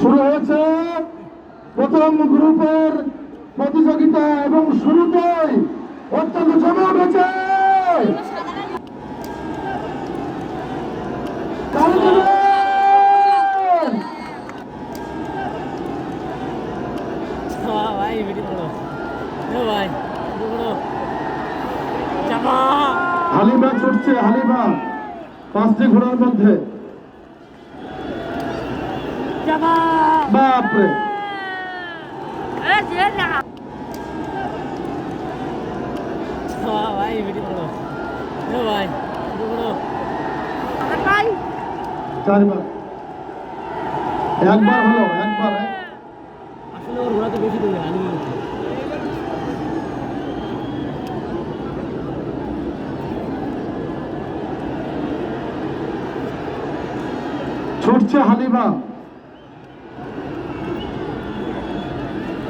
শুরু হয়েছে প্রথম গ্রুপের প্রতিযোগিতা এবং শুরুতেই অত্যন্ত জমে উঠেছে হালিমা ছুটছে, হালিমা। পাঁচটি ঘোড়ার মধ্যে। বাপরে ভাই ভিডিও করো ও ভাই ভিডিও করো ভাই চারবার একবার হলো একবার? আসলে ওর ঘোড়া তো বেশি দেবে আমি ছুটছে হালিমা